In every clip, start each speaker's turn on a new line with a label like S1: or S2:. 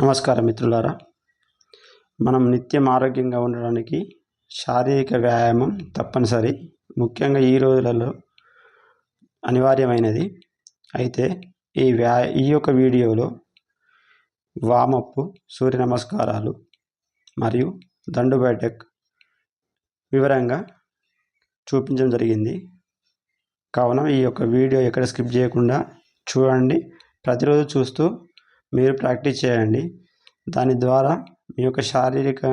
S1: నమస్కారం మిత్రులారా. మనం నిత్యం ఆరోగ్యంగా ఉండడానికి శారీరక వ్యాయామం తప్పనిసరి. ముఖ్యంగా ఈ రోజులలో అనివార్యమైనది. అయితే ఈ వ్యా ఈ యొక్క వీడియోలో వామప్ సూర్య నమస్కారాలు మరియు దండు బైటక్ వివరంగా చూపించడం జరిగింది. కావున ఈ యొక్క వీడియో ఎక్కడ స్కిప్ చేయకుండా చూడండి. ప్రతిరోజు చూస్తూ మీరు ప్రాక్టీస్ చేయండి. దాని ద్వారా మీ యొక్క శారీరక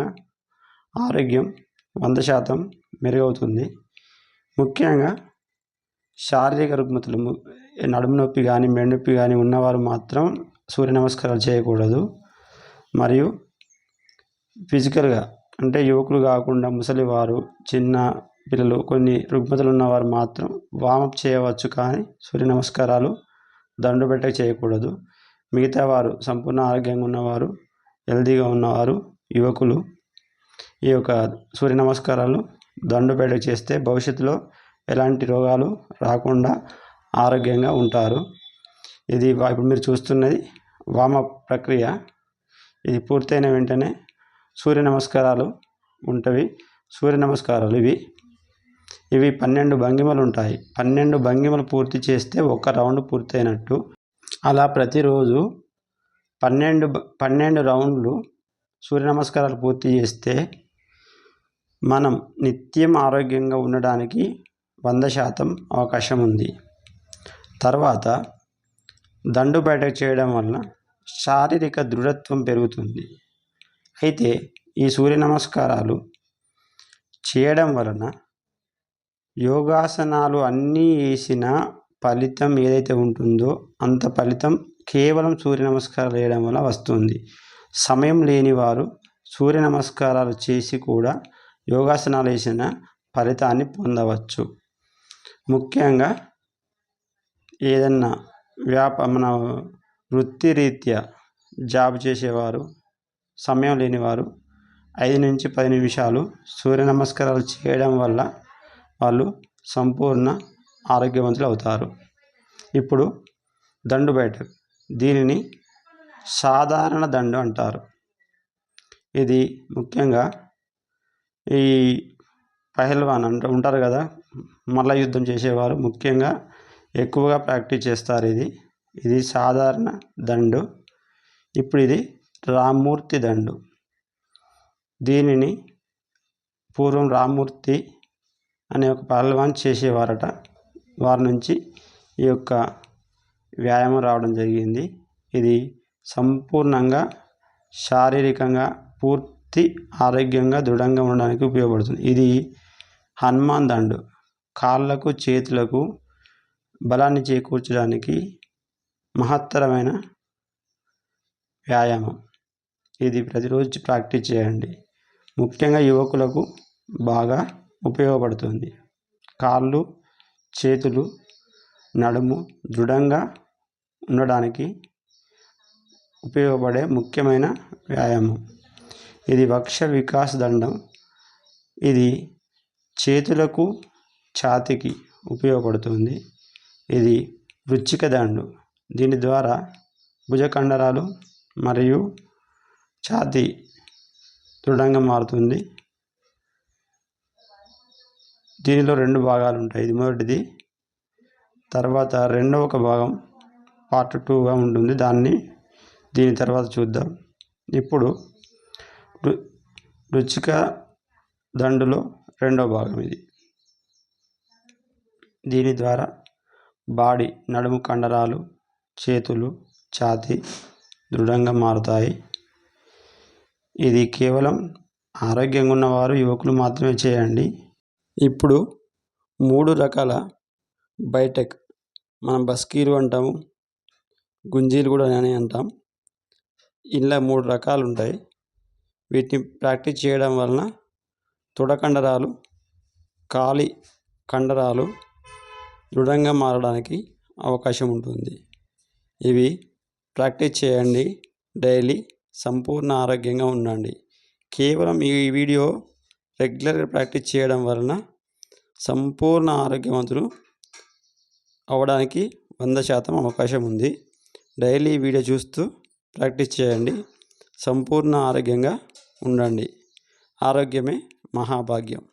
S1: ఆరోగ్యం వంద శాతం మెరుగవుతుంది. ముఖ్యంగా శారీరక రుగ్మతలు నడుము నొప్పి కానీ మెడ నొప్పి కానీ ఉన్నవారు మాత్రం సూర్య నమస్కారాలు చేయకూడదు. మరియు ఫిజికల్గా అంటే యువకులు కాకుండా ముసలివారు చిన్న పిల్లలు కొన్ని రుగ్మతలు ఉన్నవారు మాత్రం వామప్ చేయవచ్చు కానీ సూర్య నమస్కారాలు దండు పెట్టక చేయకూడదు. మిగతా వారు సంపూర్ణ ఆరోగ్యంగా ఉన్నవారు హెల్తీగా ఉన్నవారు యువకులు ఈ యొక్క సూర్య నమస్కారాలు దండుపేట చేస్తే భవిష్యత్తులో ఎలాంటి రోగాలు రాకుండా ఆరోగ్యంగా ఉంటారు. ఇది ఇప్పుడు మీరు చూస్తున్నది వామ ప్రక్రియ. ఇది పూర్తయిన వెంటనే సూర్య నమస్కారాలు ఉంటవి. సూర్య నమస్కారాలు ఇవి. ఇవి పన్నెండు భంగిమలు ఉంటాయి. పన్నెండు భంగిమలు పూర్తి చేస్తే ఒక రౌండ్ పూర్తయినట్టు అలా ప్రతిరోజు పన్నెండు పన్నెండు రౌండ్లు సూర్య నమస్కారాలు పూర్తి చేస్తే మనం నిత్యం ఆరోగ్యంగా ఉండడానికి వంద శాతం అవకాశం ఉంది. తర్వాత దండు బయట చేయడం వల్ల శారీరక దృఢత్వం పెరుగుతుంది. అయితే ఈ సూర్య నమస్కారాలు చేయడం వలన యోగాసనాలు అన్నీ వేసిన ఫలితం ఏదైతే ఉంటుందో అంత ఫలితం కేవలం సూర్య నమస్కారాలు వేయడం వల్ల వస్తుంది. సమయం లేని వారు సూర్య నమస్కారాలు చేసి కూడా యోగాసనాలు వేసిన ఫలితాన్ని పొందవచ్చు. ముఖ్యంగా ఏదన్నా వ్యాప మన వృత్తిరీత్యా జాబ్ చేసేవారు సమయం లేనివారు ఐదు నుంచి పది నిమిషాలు సూర్య నమస్కారాలు చేయడం వల్ల వాళ్ళు సంపూర్ణ ఆరోగ్యవంతులు అవుతారు ఇప్పుడు దండు బయట. దీనిని సాధారణ దండు అంటారు. ఇది ముఖ్యంగా ఈ పహల్వాన్ అంట ఉంటారు కదా మల్ల యుద్ధం చేసేవారు. ముఖ్యంగా ఎక్కువగా ప్రాక్టీస్ చేస్తారు ఇది. ఇది సాధారణ దండు. ఇప్పుడు ఇది రామ్మూర్తి దండు. దీనిని పూర్వం రామ్మూర్తి అనే ఒక పహల్వాన్ చేసేవారట. వారి నుంచి ఈ యొక్క వ్యాయామం రావడం జరిగింది. ఇది సంపూర్ణంగా శారీరకంగా పూర్తి ఆరోగ్యంగా దృఢంగా ఉండడానికి ఉపయోగపడుతుంది. ఇది హనుమాన్ దండు. కాళ్ళకు చేతులకు బలాన్ని చేకూర్చడానికి మహత్తరమైన వ్యాయామం. ఇది ప్రతిరోజు ప్రాక్టీస్ చేయండి. ముఖ్యంగా యువకులకు బాగా ఉపయోగపడుతుంది. కాళ్ళు చేతులు నడుము దృఢంగా ఉండడానికి ఉపయోగపడే ముఖ్యమైన వ్యాయామం. ఇది వక్ష వికాస్ దండం. ఇది చేతులకు ఛాతికి ఉపయోగపడుతుంది. ఇది వృచ్చిక దండు. దీని ద్వారా భుజకండరాలు మరియు ఛాతి దృఢంగా మారుతుంది. దీనిలో రెండు భాగాలు ఉంటాయి ఇది మొదటిది. తర్వాత రెండవ ఒక భాగం పార్ట్ టూగా ఉంటుంది. దాన్ని దీని తర్వాత చూద్దాం. ఇప్పుడు రుచిక దండులో రెండవ భాగం ఇది. దీని ద్వారా బాడీ నడుము కండరాలు చేతులు ఛాతి దృఢంగా మారుతాయి. ఇది కేవలం ఆరోగ్యంగా ఉన్నవారు యువకులు మాత్రమే చేయండి. ఇప్పుడు మూడు రకాల బైటెక్. మనం బస్కీలు అంటాము గుంజీలు కూడా అని అంటాం. ఇలా మూడు రకాలు ఉంటాయి. వీటిని ప్రాక్టీస్ చేయడం వలన తొడ కండరాలు కాలి కండరాలు దృఢంగా మారడానికి అవకాశం ఉంటుంది. ఇవి ప్రాక్టీస్ చేయండి. డైలీ సంపూర్ణ ఆరోగ్యంగా ఉండండి. కేవలం ఈ వీడియో రెగ్యులర్గా ప్రాక్టీస్ చేయడం వలన సంపూర్ణ ఆరోగ్యవంతులు అవడానికి వంద శాతం అవకాశం ఉంది. డైలీ వీడియో చూస్తూ ప్రాక్టీస్ చేయండి. సంపూర్ణ ఆరోగ్యంగా ఉండండి. ఆరోగ్యమే మహాభాగ్యం.